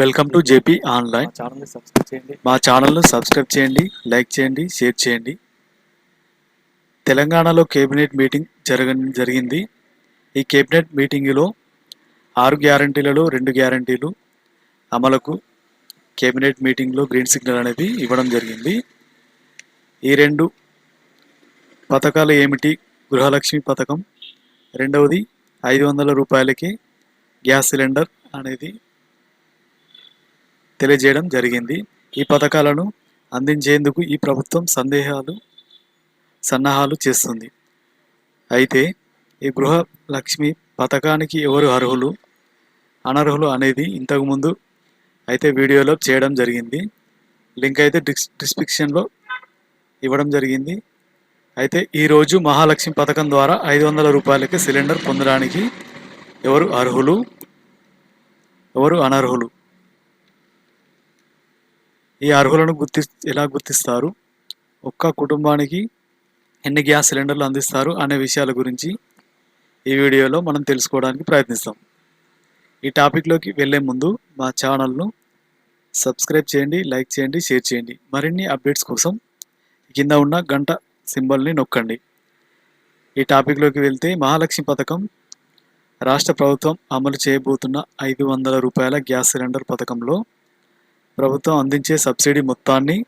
Welcome to JP online మా ఛానల్ని subscribe చేయండి. మా ఛానల్ను సబ్స్క్రైబ్ చేయండి లైక్ చేయండి షేర్ చేయండి. తెలంగాణలో కేబినెట్ మీటింగ్ జరగ జరిగింది. ఈ కేబినెట్ మీటింగులో ఆరు గ్యారంటీలలో రెండు గ్యారంటీలు అమలుకు కేబినెట్ మీటింగ్లో గ్రీన్ సిగ్నల్ అనేది ఇవ్వడం జరిగింది. ఈ రెండు పథకాలు ఏమిటి? గృహలక్ష్మి పథకం. రెండవది ఐదు వందల రూపాయలకి గ్యాస్ సిలిండర్ అనేది తెలియజేయడం జరిగింది. ఈ పథకాలను అందించేందుకు ఈ ప్రభుత్వం సందేహాలు సన్నాహాలు చేస్తుంది. అయితే ఈ గృహలక్ష్మి పథకానికి ఎవరు అర్హులు అనర్హులు అనేది ఇంతకుముందు అయితే వీడియోలో చేయడం జరిగింది. లింక్ అయితే డిస్ డిస్క్రిప్షన్లో ఇవ్వడం జరిగింది. అయితే ఈరోజు మహాలక్ష్మి పథకం ద్వారా ఐదు వందల రూపాయలకి సిలిండర్ పొందడానికి ఎవరు అర్హులు ఎవరు అనర్హులు? ఈ అర్హులను గుర్తి ఎలా గుర్తిస్తారు? ఒక్క కుటుంబానికి ఎన్ని గ్యాస్ సిలిండర్లు అందిస్తారు అనే విషయాల గురించి ఈ వీడియోలో మనం తెలుసుకోవడానికి ప్రయత్నిస్తాం. ఈ టాపిక్లోకి వెళ్ళే ముందు మా ఛానల్ను సబ్స్క్రైబ్ చేయండి లైక్ చేయండి షేర్ చేయండి. మరిన్ని అప్డేట్స్ కోసం కింద ఉన్న గంట సింబల్ని నొక్కండి. ఈ టాపిక్లోకి వెళ్తే మహాలక్ష్మి పథకం రాష్ట్ర ప్రభుత్వం అమలు చేయబోతున్న ఐదు వందల రూపాయల గ్యాస్ సిలిండర్ పథకంలో ప్రభుత్వం అందించే సబ్సిడీ మొత్తాన్ని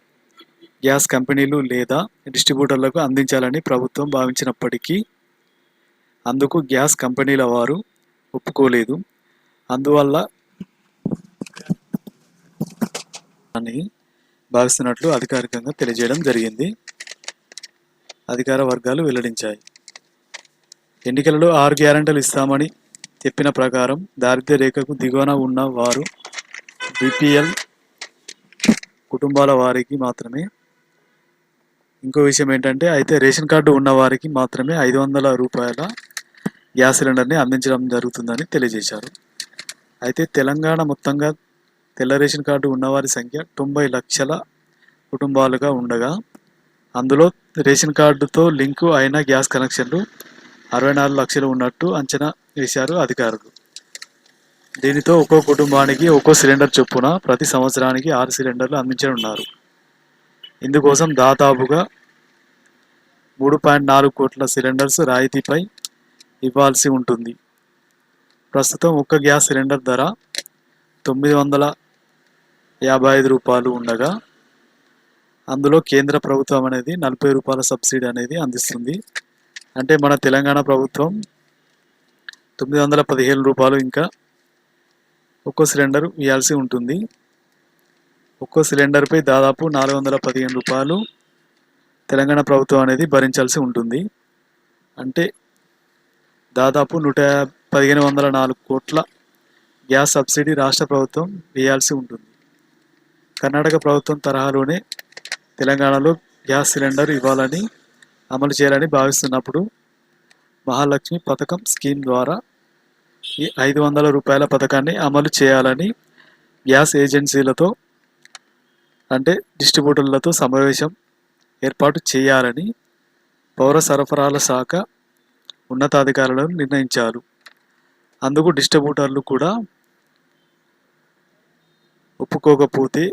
గ్యాస్ కంపెనీలు లేదా డిస్ట్రిబ్యూటర్లకు అందించాలని ప్రభుత్వం భావించినప్పటికీ అందుకు గ్యాస్ కంపెనీల వారు ఒప్పుకోలేదు. అందువల్ల అని భావిస్తున్నట్లు అధికారికంగా తెలియజేయడం జరిగింది. అధికార వర్గాలు వెల్లడించాయి. ఎన్నికలలో ఆరు గ్యారంటీలు ఇస్తామని చెప్పిన ప్రకారం దారిద్ర్య రేఖకు దిగువన ఉన్న వారు బీపీఎల్ కుటుంబాల వారికి మాత్రమే. ఇంకో విషయం ఏంటంటే అయితే రేషన్ కార్డు ఉన్న వారికి మాత్రమే ఐదు వందల రూపాయల గ్యాస్ సిలిండర్ని అందించడం జరుగుతుందని తెలియజేశారు. అయితే తెలంగాణ మొత్తంగా తెల్ల రేషన్ కార్డు ఉన్నవారి సంఖ్య తొంభై లక్షల కుటుంబాలుగా ఉండగా అందులో రేషన్ కార్డుతో లింకు అయిన గ్యాస్ కనెక్షన్లు అరవై నాలుగు లక్షలు ఉన్నట్టు అంచనా వేశారు అధికారులు. దీనితో ఒక్కో కుటుంబానికి ఒక్కో సిలిండర్ చొప్పున ప్రతి సంవత్సరానికి ఆరు సిలిండర్లు అందించనున్నారు ఇందుకోసం దాదాపుగా మూడు పాయింట్ నాలుగు కోట్ల సిలిండర్స్ రాయితీపై ఇవ్వాల్సి ఉంటుంది. ప్రస్తుతం ఒక్క గ్యాస్ సిలిండర్ ధర తొమ్మిది వందల యాభై ఐదు రూపాయలు ఉండగా అందులో కేంద్ర ప్రభుత్వం అనేది నలభై రూపాయల సబ్సిడీ అనేది అందిస్తుంది. అంటే మన తెలంగాణ ప్రభుత్వం తొమ్మిది వందల పదిహేను రూపాయలు ఇంకా ఒక్కో సిలిండర్ ఇవ్వాల్సి ఉంటుంది. ఒక్కో సిలిండర్పై దాదాపు నాలుగు వందల పదిహేను రూపాయలు తెలంగాణ ప్రభుత్వం అనేది భరించాల్సి ఉంటుంది. అంటే దాదాపు నూట పదిహేను వందల నాలుగు కోట్ల గ్యాస్ సబ్సిడీ రాష్ట్ర ప్రభుత్వం వేయాల్సి ఉంటుంది. కర్ణాటక ప్రభుత్వం తరహాలోనే తెలంగాణలో గ్యాస్ సిలిండర్ ఇవ్వాలని అమలు చేయాలని భావిస్తున్నప్పుడు మహాలక్ష్మి పథకం స్కీమ్ ద్వారా ఈ ఐదు వందల రూపాయల పథకాన్ని అమలు చేయాలని గ్యాస్ ఏజెన్సీలతో అంటే డిస్ట్రిబ్యూటర్లతో సమావేశం ఏర్పాటు చేయాలని పౌర సరఫరాల శాఖ ఉన్నతాధికారులను నిర్ణయించారు. అందుకు డిస్ట్రిబ్యూటర్లు కూడా ఒప్పుకోకపోతే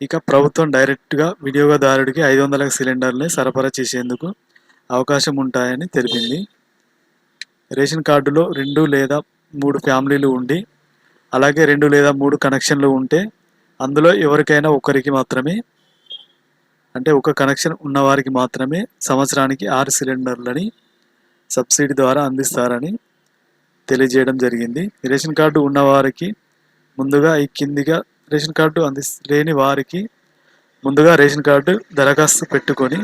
ఇక ప్రభుత్వం డైరెక్ట్గా వినియోగదారుడికి ఐదు వందల సిలిండర్ని సరఫరా చేసేందుకు అవకాశం ఉంటాయని తెలిపింది. రేషన్ కార్డులో రెండు లేదా మూడు ఫ్యామిలీలు ఉండి అలాగే రెండు లేదా మూడు కనెక్షన్లు ఉంటే అందులో ఎవరికైనా ఒకరికి మాత్రమే అంటే ఒక కనెక్షన్ ఉన్నవారికి మాత్రమే సంవత్సరానికి ఆరు సిలిండర్లని సబ్సిడీ ద్వారా అందిస్తారని తెలియజేయడం జరిగింది. రేషన్ కార్డు ఉన్నవారికి ముందుగా ఈ కిందిగా రేషన్ కార్డు అంది లేని వారికి ముందుగా రేషన్ కార్డు దరఖాస్తు పెట్టుకొని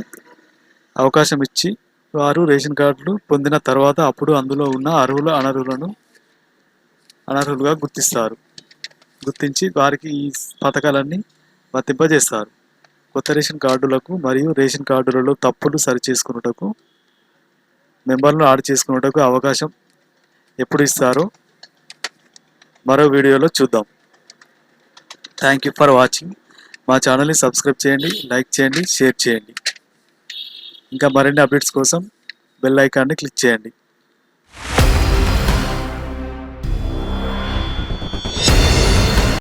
అవకాశం ఇచ్చి వారు రేషన్ కార్డులు పొందిన తర్వాత అప్పుడు అందులో ఉన్న అర్హులు అనర్హులను అనర్హులుగా గుర్తిస్తారు. గుర్తించి వారికి ఈ పథకాలన్నీ వర్తింపజేస్తారు. కొత్త రేషన్ కార్డులకు మరియు రేషన్ కార్డులలో తప్పులు సరిచేసుకున్నటకు మెంబర్లను ఆడ్ చేసుకున్నటకు అవకాశం ఎప్పుడు ఇస్తారో మరో వీడియోలో చూద్దాం. థ్యాంక్ యూ ఫర్ వాచింగ్ మా ఛానల్ని సబ్స్క్రైబ్ చేయండి లైక్ చేయండి షేర్ చేయండి. ఇంకా మరిన్ని అప్డేట్స్ కోసం బెల్ ఐకాన్ని క్లిక్ చేయండి.